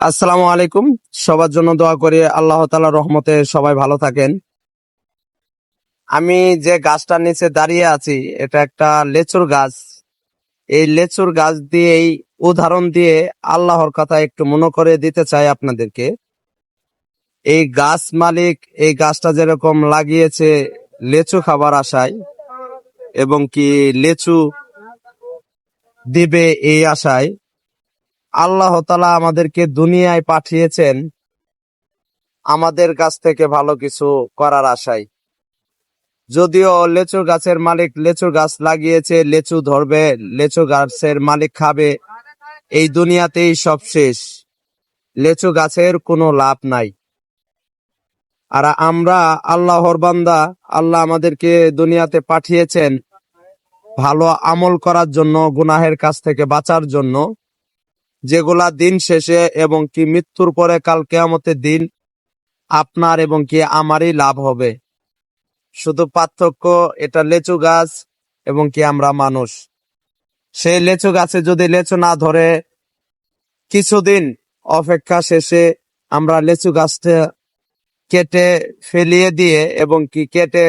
আসসালামু আলাইকুম। সবার জন্য দোয়া করি আল্লাহ তালা রহমতে সবাই ভালো থাকেন। আমি যে গাছটার নিচে দাঁড়িয়ে আছি, এটা একটা লেচুর গাছ। এই লেচুর গাছ দিয়েই উদাহরণ দিয়ে আল্লাহর কথা একটু মনে করে দিতে চাই আপনাদেরকে। এই গাছ মালিক, এই গাছটা যেরকম লাগিয়েছে লেচু খাবার আশায়, এবং কি লেচু দিবে এই আশায় আল্লাহ তালা আমাদেরকে দুনিয়ায় পাঠিয়েছেন আমাদের কাছ থেকে ভালো কিছু করার আশায়। যদিও লেচু গাছের মালিক লেচু গাছ লাগিয়েছে, লেচু ধরবে, লেচু গাছের মালিক খাবে, এই দুনিয়াতেই সব শেষ। লেচু গাছের কোনো লাভ নাই। আর আমরা আল্লাহর বান্দা, আল্লাহ আমাদেরকে দুনিয়াতে পাঠিয়েছেন ভালো আমল করার জন্য, গুনাহের কাছ থেকে বাঁচার জন্য। যেগুলা দিন শেষে এবং কি মৃত্যুর পরে কাল কেয়ামতের দিন আপনার এবং কি আমারই লাভ হবে। শুধু পার্থক্য, এটা লেচু গাছ এবং কি আমরা মানুষ। সেই লেচু গাছে যদি লেচু না ধরে, কিছুদিন অপেক্ষা শেষে আমরা লেচু গাছটা কেটে ফেলিয়ে দিয়ে এবং কি কেটে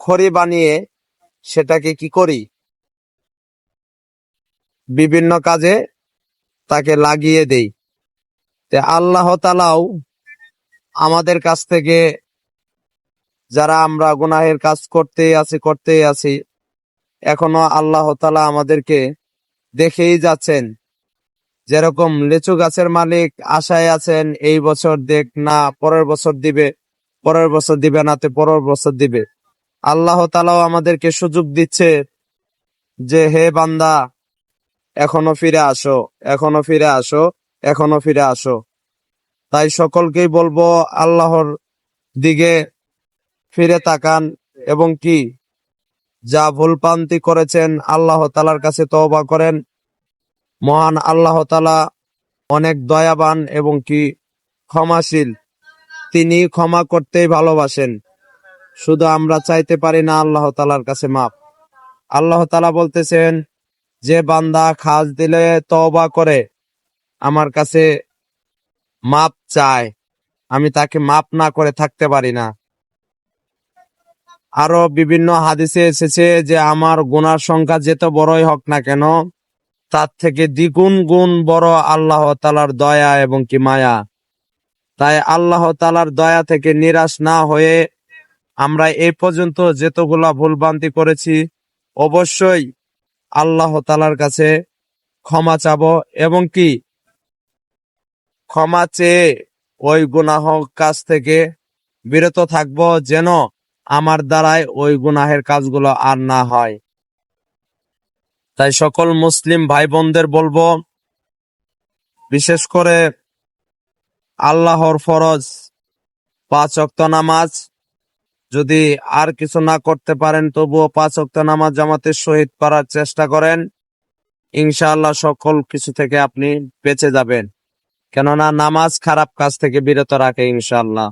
খড়ি বানিয়ে সেটাকে কি করি? বিভিন্ন কাজে তাকে লাগিয়ে দেই। আল্লাহ তালাও আমাদের কাছ থেকে যারা আমরা গুনাহের কাজ করতেই আছি করতেই আছি, এখনও আল্লাহ তালা আমাদেরকে দেখেই যাচ্ছেন। যেরকম লিচু গাছের মালিক আশায় আছেন, এই বছর দেখ না, পরের বছর দিবে, পরের বছর দিবে না তে পরের বছর দিবে। আল্লাহ তালাও আমাদেরকে সুযোগ দিচ্ছে যে, হে বান্দা এখনও ফিরে আসো, এখনও ফিরে আসো, এখনও ফিরে আসো। তাই সকলকেই বলব, আল্লাহর দিকে ফিরে তাকান এবং কি, যা ভুলপান্তি করেছেন আল্লাহ তালার কাছে তওবা করেন। মহান আল্লাহ তালা অনেক দয়াবান এবং কি, ক্ষমাশীল। তিনি ক্ষমা করতেই ভালোবাসেন। শুধু আমরা চাইতে পারি না আল্লাহ তালার কাছে মাপ আল্লাহ তালা বলতেছেন যে বান্দা খাস দিলে তওবা করে, আমার কাছে মাপ চায়। আমি তাকে মাপ না করে থাকতে পারি না। আরও বিভিন্ন হাদিসে এসেছে যে, আমার গুনার সংখ্যা যেত বড়ই হোক না কেন, তার থেকে দ্বিগুণ গুণ বড় আল্লাহ তালার দয়া এবং কি মায়া। তাই আল্লাহ তালার দয়া থেকে নিরাশ না হয়ে আমরা এই পর্যন্ত যেতগুলা ভুলভ্রান্তি করেছি, অবশ্যই আল্লাহ তালার কাছে ক্ষমা চাব এবং কি? ক্ষমা চেয়ে ওই গুনাহ কাজ থেকে বিরত থাকব যেন আমার দ্বারাই ওই গুনাহের কাজগুলো আর না হয়। তাই সকল মুসলিম ভাই বোনদের বলব, বিশেষ করে আল্লাহর ফরজ পাঁচ অক্ত নামাজ যদি আর কিছু না করতে পারেন, তবুও পাঁচ অক্ত নামাজ জামাতের শহীদ করার চেষ্টা করেন। ইনশাআল্লাহ সকল কিছু থেকে আপনি বেঁচে যাবেন। কেননা নামাজ খারাপ কাজ থেকে বিরত রাখে ইনশাআল্লাহ।